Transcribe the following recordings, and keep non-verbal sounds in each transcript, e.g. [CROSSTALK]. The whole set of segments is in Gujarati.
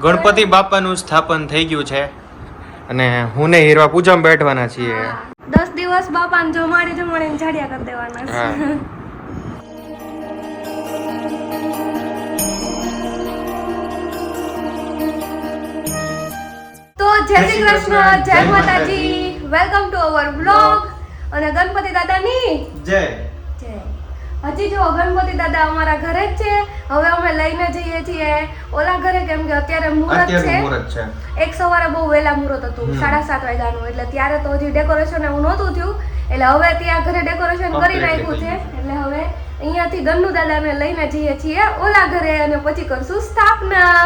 ગણપતિ બાપાનું સ્થાપન થઈ ગયું છે. અને હું ને હીરવા પૂજામાં બેઠવાના છીએ. દસ દિવસ બાપાને જમાડી જમાડીને જાડિયા કરી દેવાના છે. તો જય શ્રી કૃષ્ણ જય માતાજી. વેલકમ ટુ અવર બ્લોગ અને ગણપતિ દાદાની જય જય. હજી જો ગણપતિ દાદા અમારા ઘરે જ છે હવે અમે લઈને જઈએ છીએ. ઓલા ઘરે કેમ કે અત્યારે મુહૂર્ત છે. એક સવારે બહુ વહેલા મુહૂર્ત હતું સાડા સાત વાગ્યાનું એટલે ત્યારે તો હજી ડેકોરેશન એવું નહોતું થયું. એટલે હવે ત્યાં ઘરે ડેકોરેશન કરી નાખ્યું છે. એટલે હવે અહીંયાથી ગન્નુ દાદાને લઈને જઈએ છીએ ઓલા ઘરે અને પછી કરશું સ્થાપના.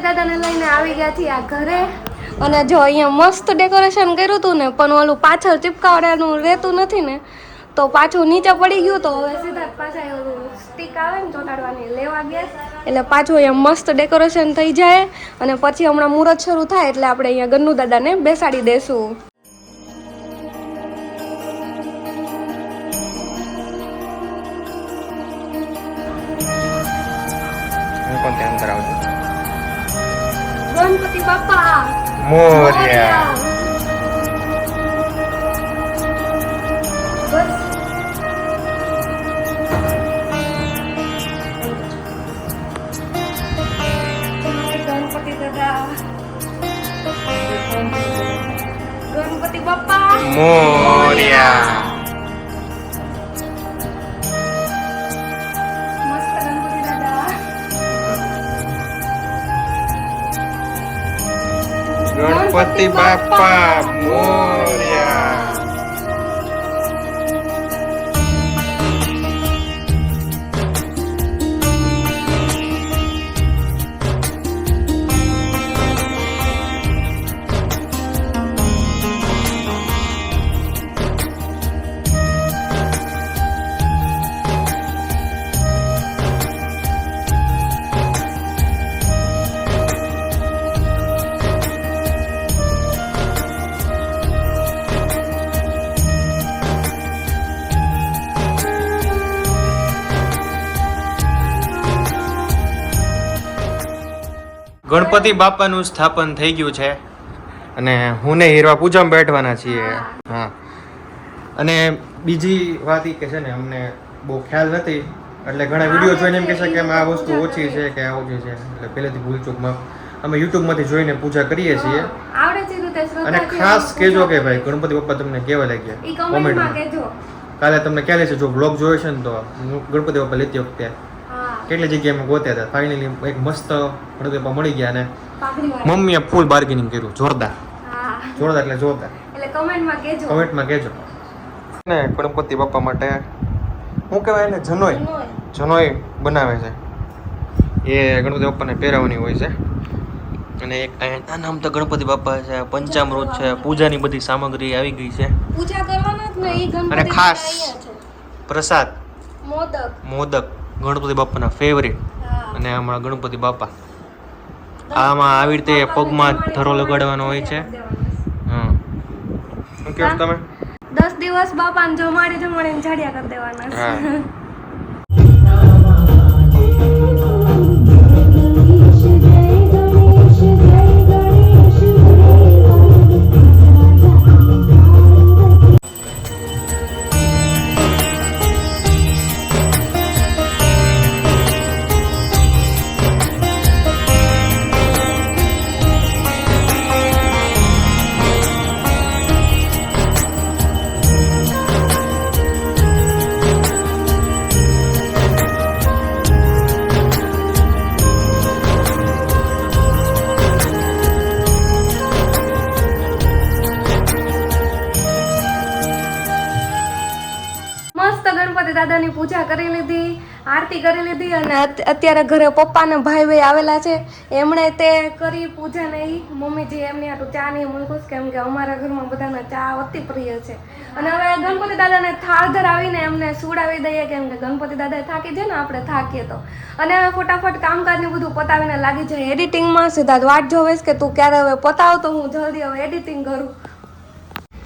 દાદાને લઈને આવી ગયા છીએ આ ઘરે. અને જો અહીંયા મસ્ત ડેકોરેશન કર્યું હતું ને પણ ઓલું પાછળ ચિપકાવડાનું રહેતું નથી ને તો પાછું નીચે પડી ગયું તો હવે સીધા પાછા સ્ટીક આવે ને ચોંટાડવાની લેવા ગયા. એટલે પાછું અહીંયા મસ્ત ડેકોરેશન થઈ જાય અને પછી હમણાં મુહૂર્ત શરૂ થાય એટલે આપણે અહીંયા ગન્નુ દાદાને બેસાડી દેશું. પણ ગણપતિ બાપા! મોર્યા! ગણપતિ બાપા ગણપતિ બાપાનું સ્થાપન થઈ ગયું છે. અને હું ને હીરવા પૂજામાં બેઠવાના છીએ. હા. અને બીજી વાત એ કે છે ને અમને બહુ ખ્યાલ નથી. એટલે ઘણા વીડિયો જોઈને એમ કહેશે કે આ વસ્તુ ઓછી છે કે આ ઓછી છે. એટલે પહેલેથી ભૂલચૂકમાં અમે યુટ્યુબમાંથી જોઈને પૂજા કરીએ છીએ. અને ખાસ કહેજો કે ભાઈ ગણપતિ બાપા તમને કેવા લાગ્યા. કોમેન્ટમાં કાલે તમને ખ્યાલ છે જો બ્લોગ જોયો છે ને તો ગણપતિ બાપા લેતી વખતે કેટલી જગ્યાએ ગોત્યા હતા? ફાઇનલી એક મસ્ત બાપા મળી ગયા અને મમ્મીએ ફૂલ બાર્ગેનિંગ કર્યું જોરદાર. જોરદાર એટલે જોરદાર. એટલે કમેન્ટમાં કહેજો. કમેન્ટમાં કહેજો. ને ગણપતિ બાપા માટે શું કહેવાય એને? જનોય. જનોય. જનોય બનાવે છે. એ ગણપતિ બાપાને પહેરાવવાની હોય છે. અને એક આ નામ તો ગણપતિ બાપા છે પંચામૃત છે પૂજાની બધી સામગ્રી આવી ગઈ છે. પૂજા કરવાના જ ને એ ગણપતિ અને ખાસ. પ્રસાદ. મોદક. મોદક. ગણપતિ બાપાના ફેવરેટ અને હમણાં ગણપતિ બાપા. આમાં આવી રીતે પગમાં ધરો લગાડવાનો હોય છે. હમ શું કહો તમે? દસ દિવસ બાપાને જમાડી જમાડીને જાડિયા કરી દેવાના. દાદાની પૂજા કરી લીધી, આરતી કરી લીધી અને અત્યારે ઘરે પપ્પાને ભાઈ ભાઈ આવેલા છે. એમણે તે કરી પૂજા નહીં મમ્મીજી એમની આટલું ચા નહીં મૂકું કેમ કે અમારા ઘરમાં બધાને ચા અતિ પ્રિય છે. અને હવે ગણપતિ દાદાને થાળ ધરાવીને એમને સુડાવી દઈએ, કેમ કે ગણપતિ દાદા થાકી છે ને આપણે થાકીએ તો. અને હવે ફટાફટ કામકાજને બધું પતાવીને લાગી જાય એડિટિંગમાં, સીધા વાટ જોવેશ કે તું ક્યારે હવે પતાવ તો હું જલ્દી હવે એડિટિંગ કરું.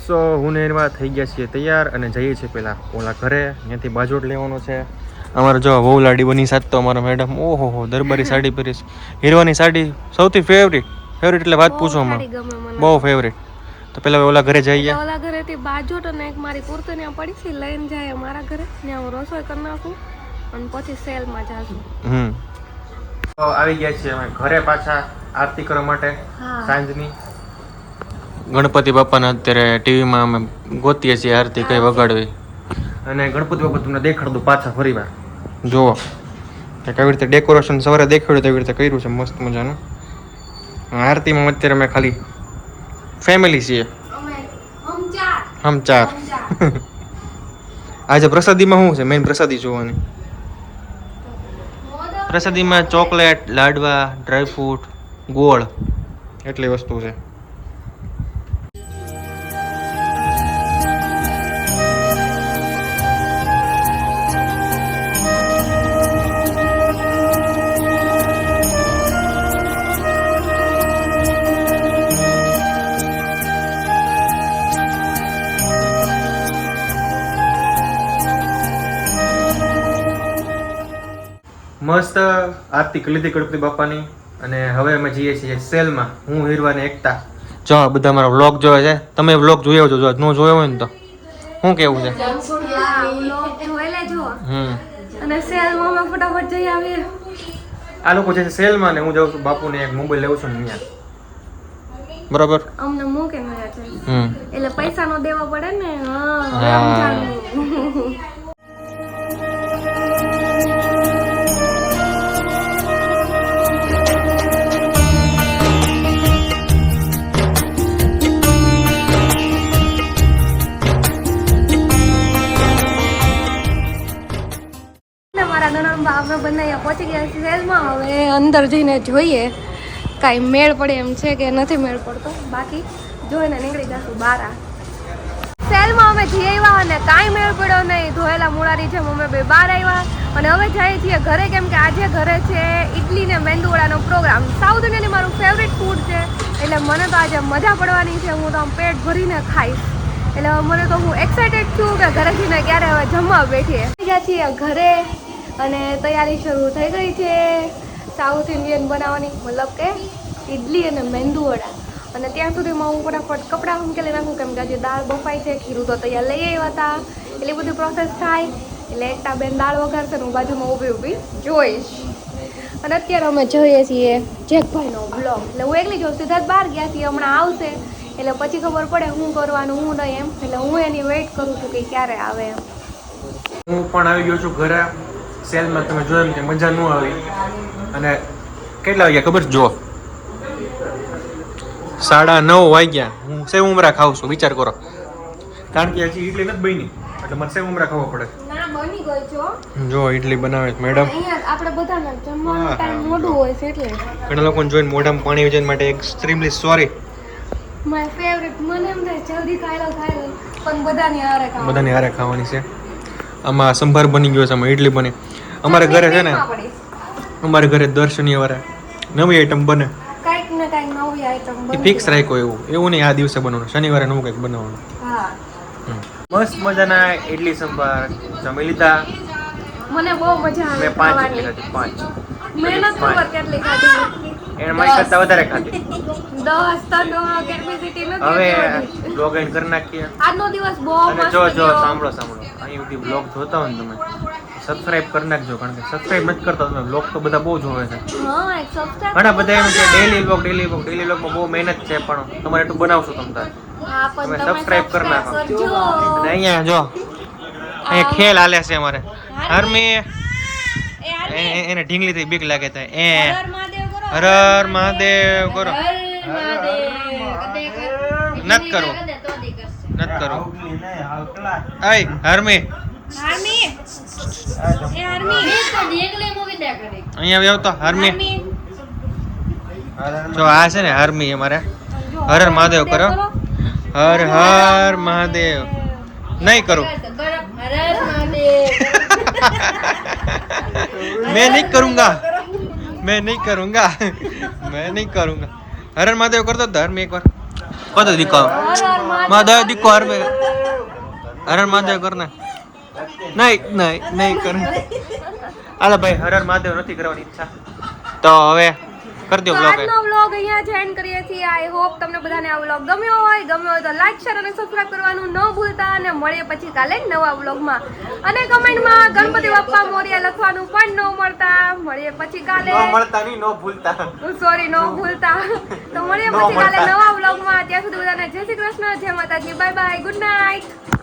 સો હું ને એમાં થઈ ગયા છીએ તૈયાર અને જઈએ છીએ પેલા ઓલા ઘરે. ત્યાંથી બાજોટ લેવાનો છે. અમારે જો બહુ લાડી બની સાત તો અમારા મેડમ ઓહો હો દરબારી સાડી પહેરીશ હીરવાની સાડી સૌથી ફેવરિટ ફેવરિટ એટલે વાત પૂછો અમારે મને. બહુ ફેવરિટ તો પેલા ઓલા ઘરે જઈએ. ઓલા ઓલા ઘરેથી બાજોટ અને એક મારી કુર્તી ત્યાં પડી છે લઈને જાય મારા ઘરે. ત્યાં હું રસોઈ કરી નાખું અને પછી સેલમાં જાશું. હમ. તો આવી ગયા છીએ અમે ઘરે પાછા આરતી કરવા માટે સાંજની. ગણપતિ બાપાને અત્યારે ટીવીમાં અમે ગોતીએ છીએ આરતી કઈ વગાડવી. અને ગણપતિ બાપા તમને દેખાડ દઉં પાછા ફરીવાર. જુઓ. કે કેવી રીતે ડેકોરેશન સવારે દેખાડ્યું તેવી રીતે કર્યું છે મસ્ત મજાનું. આરતીમાં અત્યારે અમે ખાલી ફેમિલી છીએ. હમ ચાર આજે પ્રસાદીમાં શું છે? મેઇન પ્રસાદી જોવાની. પ્રસાદીમાં ચોકલેટ લાડવા ડ્રાયફ્રૂટ ગોળ એટલી વસ્તુ છે. આરતી કરી લીધી ગણપતિ બાપાની. અને હવે અમે જઈએ છીએ સેલમાં. હું હીરવાને એકતા. જો બધા મારા વ્લોગ જોવે છે. તમે વ્લોગ જોયો છો જો ન જોયો હોય ને તો. શું કેવું છે? આ લોકો છે સેલમાં ને હું જાઉં છું. બાપુને એક મોબાઈલ લેવું છું ને ત્યાં બરાબર? અમને મૂકે એટલે પૈસા નો દેવા પડે. ને? આપણે બંને અહીંયા પહોંચી ગયા સેલમાં. હવે અંદર જઈને જોઈએ. કાંઈ મેળ પડે એમ છે કે નથી મેળ પડતો. બાકી જોઈને નીકળી જશું બારા. સેલમાં અમે જઈ આવ્યા અને કાંઈ મેળ પડ્યો નહીં. ધોયેલા મૂળાની જેમ અમે બે બહાર આવ્યા. અને હવે જઈએ છીએ ઘરે, કેમ કે આજે ઘરે છે ઇડલી ને મેંદુવડાનો પ્રોગ્રામ. સાઉથ ઇન્ડિયન મારું ફેવરિટ ફૂડ છે. એટલે મને તો આજે મજા પડવાની છે. હું તો આમ પેટ ભરીને ખાઈશ. એટલે મને તો હું એક્સાઇટેડ છું કે ઘરે જઈને ક્યારે હવે જમવા બેઠીએ. ગયા છીએ ઘરે. અને તૈયારી શરૂ થઈ ગઈ છે સાઉથ ઇન્ડિયન બનાવવાની, મતલબ કે ઇડલી અને મેંદુવડા અને ત્યાં સુધીમાં હું ફટાફટ કપડાં મૂકેલી નાખું, કેમ કે આજે દાળ બફાઈ છે, ખીરું તો તૈયાર લઈ આવ્યા હતા. એટલી બધી પ્રોસેસ થાય. એટલે એકતા બેન દાળ વઘારશે હું બાજુમાં ઊભી ઊભી જોઈશ. અને અત્યારે અમે જોઈએ છીએ જેકભાઈનો બ્લોગ એટલે હું એકલી જોઉં, સીધા બહાર ગયા છીએ, હમણાં આવશે. એટલે પછી ખબર પડે હું કરવાનું, હું નહીં એમ. એટલે હું એની વેઇટ કરું છું કે ક્યારે આવે એમ. હું પણ આવી ગયો છું ઘરે. સેલમાં તમે જોયું કે મજા ન આવી. અને કેટલા વાગ્યા ખબર? જો. સાડા નવ વાગ્યા. હું સેવ ઉમરા ખાઉં છું વિચાર કરો. કારણ કે હજી ઇડલી નથી બની. એટલે મને સેવ ઉમરા ખાવા પડે. જો ઇડલી બનાવે છે મેડમ આપણે બધાને જમવાનો ટાઈમ મોડું હોય છે એટલે. ઘણા લોકોને જોઈને મોઢામાં પાણી વજન માટે એક્સ્ટ્રીમલી સોરી માય ફેવરિટ મને એમ થાય જલ્દી ખાઈ લો ખાઈ લો. પણ બધાની હારે ખાવાની. બધાને હારે ખાવાની છે. આમાં સંભાર બની ગયો છે આમાં ઇડલી બની. અમારે ઘરે છે ને અમારે ઘરે દર શનિવારે નવી આઈટમ બને. કાંઈક ને કાંઈક નવી આઈટમ એ ફિક્સ રાખ્યો એવું. એવું નહીં આ દિવસે બનાવવાનું શનિવારે નવું કંઈક બનાવવાનું હા. મસ્ત મજાના ઇડલી સંભાર જમી લીધા. મને બહુ મજા આવે મેં પાંચ ઇડલી ખાધી પાંચ. મહેનત ખબર કેટલી ખાધી? એને મારી કરતા વધારે ખાધી. દસ તો કેપેસિટી નથી હવે બ્લોગ એન્ડ કરી નાખીએ. આજનો દિવસ બહુ મસ્ત જો જો સાંભળો સાંભળો. અહીં સુધી બ્લોગ જોતા હોય ને તમે. સબસ્ક્રાઇબ કરી નાખજો કારણ કે સબસ્ક્રાઇબ નથી કરતા તમે. બ્લોગ તો બધા બહુ જોવે છે. ઘણા બધા એમ છે daily blog daily blog daily બ્લોગમાં બહુ મહેનત છે પણ તમારે એટલું બનાવશો તમ તમે subscribe કરી નાખો. અને અહીંયા જો અહીંયા ખેલ હાલે છે અમારે. હરમી. એ ઢીંગલી એને ઢીંગલીથી બીક લાગે છે એ. હર મહાદેવ કરો હર મહાદેવ કરો. કદે કર. નથી કરવું. કદે તો દી કરશે. નથી કરવું અય હરમી. હાર્મી? અહીંયા આવ્યો તો હરમી. જો આ છે ને હરમી અમારે. હર મહાદેવ કરો. હર હર મહાદેવ. નહીં કરું. મેં નહીં કરુંગા. મેં નહીં કરુંગા. મેં નહીં કરુંગા. હર મહાદેવ કરતો ધર્મ એકવાર. કતો દીકો મહાદેવ. દીકો હર હર મહાદેવ કરના. નહીં નહીં નહીં કરે. હાલો ભાઈ હરર મહાદેવ નથી કરવાની ઈચ્છા. તો હવે કરી દો બ્લોગ આજનો બ્લોગ અહીંયા જ એન્ડ કરીએ છીએ. આઈ હોપ તમને બધાને આ બ્લોગ ગમ્યો હોય. ગમ્યો હોય તો લાઈક શેર અને સબસ્ક્રાઇબ કરવાનું ન ભૂલતા અને મળીએ પછી કાલે નવા બ્લોગમાં અને કમેન્ટમાં ગણપતિ બાપ્પા મોરિયા લખવાનું પણ ન મળતા. મળીએ પછી કાલે. ન મળતા નહીં ન ભૂલતા. સોરી ન ભૂલતા. તો મળીએ [LAUGHS] પછી કાલે નવા બ્લોગમાં ત્યાં સુધી બધાને જય શ્રી કૃષ્ણ જય માતાજી. Bye bye good night